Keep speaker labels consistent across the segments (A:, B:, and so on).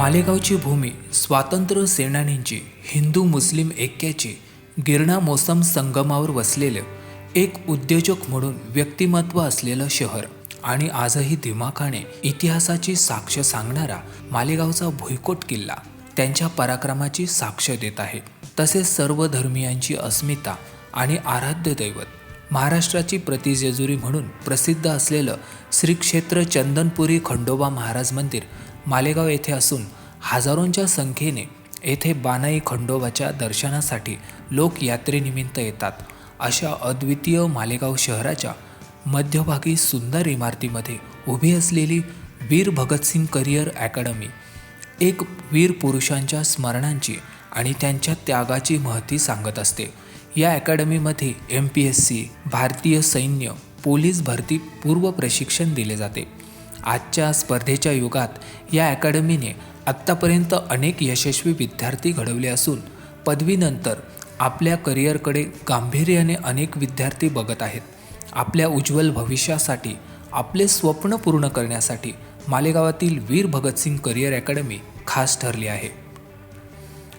A: मालेगावची भूमी स्वातंत्र्य सेनानींची हिंदू मुस्लिम ऐक्याची गिरणा मोसम संगमावर वसलेलं एक उद्योजक म्हणून व्यक्तिमत्व असलेलं शहर आणि आजही दिमाखाने इतिहासाची साक्ष सांगणारा मालेगावचा भुईकोट किल्ला त्यांच्या पराक्रमाची साक्ष देत आहे. तसेच सर्व धर्मियांची अस्मिता आणि आराध्य दैवत महाराष्ट्राची प्रतिजेजुरी म्हणून प्रसिद्ध असलेलं श्री क्षेत्र चंदनपुरी खंडोबा महाराज मंदिर मालेगाव येथे असून हजारोंच्या संख्येने येथे बानाई खंडोबाच्या दर्शनासाठी लोक यात्रेनिमित्त येतात. अशा अद्वितीय मालेगाव शहराच्या मध्यभागी सुंदर इमारतीमध्ये उभी असलेली वीर भगतसिंग करिअर अकॅडमी एक वीर पुरुषांच्या स्मरणांची आणि त्यांच्या त्यागाची महती सांगत असते. या अकॅडमीमध्ये एम पी एस सी भारतीय सैन्य पोलीस भरती पूर्व प्रशिक्षण दिले जाते. आजच्या स्पर्धेच्या युगात या अकॅडमीने आत्तापर्यंत अनेक यशस्वी विद्यार्थी घडवले असून पदवीनंतर आपल्या करिअरकडे गांभीर्याने अनेक विद्यार्थी बघत आहेत. आपल्या उज्ज्वल भविष्यासाठी आपले स्वप्न पूर्ण करण्यासाठी मालेगावातील वीर भगतसिंग करिअर अकॅडमी खास ठरली आहे.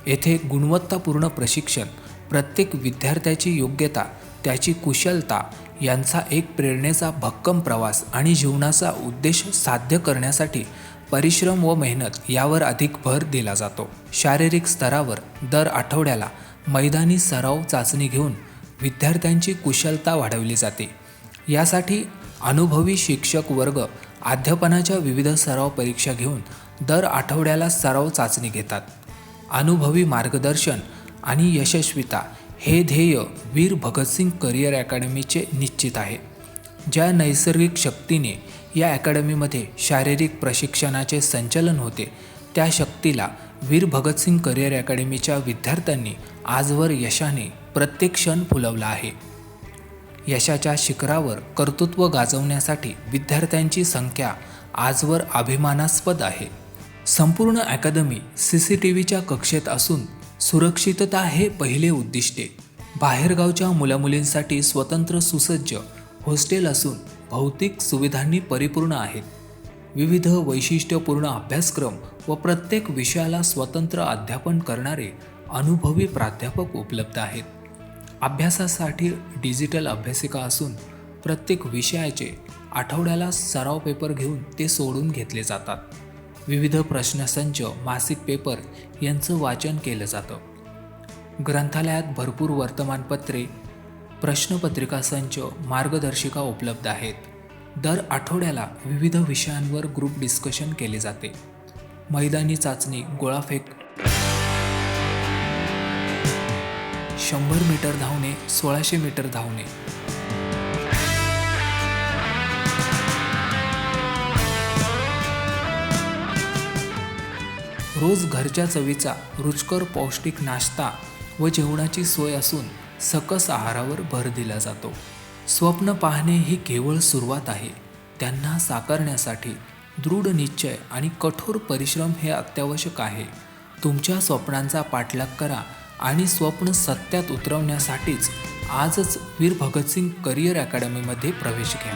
A: येथे गुणवत्तापूर्ण प्रशिक्षण प्रत्येक विद्यार्थ्याची योग्यता त्याची कुशलता यांचा एक प्रेरणेचा भक्कम प्रवास आणि जीवनाचा उद्देश साध्य करण्यासाठी परिश्रम व मेहनत यावर अधिक भर दिला जातो. शारीरिक स्तरावर दर आठवड्याला मैदानी सराव चाचणी घेऊन विद्यार्थ्यांची कुशलता वाढवली जाते. यासाठी अनुभवी शिक्षक वर्ग अध्यापनाच्या विविध सराव परीक्षा घेऊन दर आठवड्याला सराव चाचणी घेतात. अनुभवी मार्गदर्शन आणि यशस्विता हे ध्येय वीर भगतसिंग करिअर अकॅडमीचे निश्चित आहे. ज्या नैसर्गिक शक्तीने या अकॅडमीमध्ये शारीरिक प्रशिक्षणाचे संचलन होते त्या शक्तीला वीर भगतसिंग करिअर अकॅडमीच्या विद्यार्थ्यांनी आजवर यशाने प्रत्येक क्षण फुलवला आहे. यशाच्या शिखरावर कर्तृत्व गाजवण्यासाठी विद्यार्थ्यांची संख्या आजवर अभिमानास्पद आहे. संपूर्ण अकादमी सी सी टी व्हीच्या कक्षेत असून सुरक्षितता हे पहिले उद्दिष्टे बाहेरगावच्या मुलामुलींसाठी स्वतंत्र सुसज्ज हॉस्टेल असून भौतिक सुविधांनी परिपूर्ण आहेत. विविध वैशिष्ट्यपूर्ण अभ्यासक्रम व प्रत्येक विषयाला स्वतंत्र अध्यापन करणारे अनुभवी प्राध्यापक उपलब्ध आहेत. अभ्यासासाठी डिजिटल अभ्यासिका असून प्रत्येक विषयाचे आठवड्याला सराव पेपर घेऊन ते सोडून घेतले जातात. विविध प्रश्नसंच मासिक पेपर यांचं वाचन केलं जातं. ग्रंथालयात भरपूर वर्तमानपत्रे प्रश्नपत्रिका संच मार्गदर्शिका उपलब्ध आहेत. दर आठवड्याला विविध विषयांवर ग्रुप डिस्कशन केले जाते. मैदानी चाचणी गोळाफेक. शंभर मीटर धावणे सोळाशे मीटर धावणे. रोज घरच्या चवीचा रुचकर पौष्टिक नाश्ता व जेवणाची सोय असून सकस आहारावर भर दिला जातो. स्वप्न पाहणे ही केवळ सुरुवात आहे. त्यांना साकारण्यासाठी दृढ निश्चय आणि कठोर परिश्रम हे अत्यावश्यक आहे. तुमच्या स्वप्नांचा पाठलाग करा आणि स्वप्न सत्यात उतरवण्यासाठीच आजच वीर भगतसिंग करिअर अकॅडमीमध्ये प्रवेश घ्या.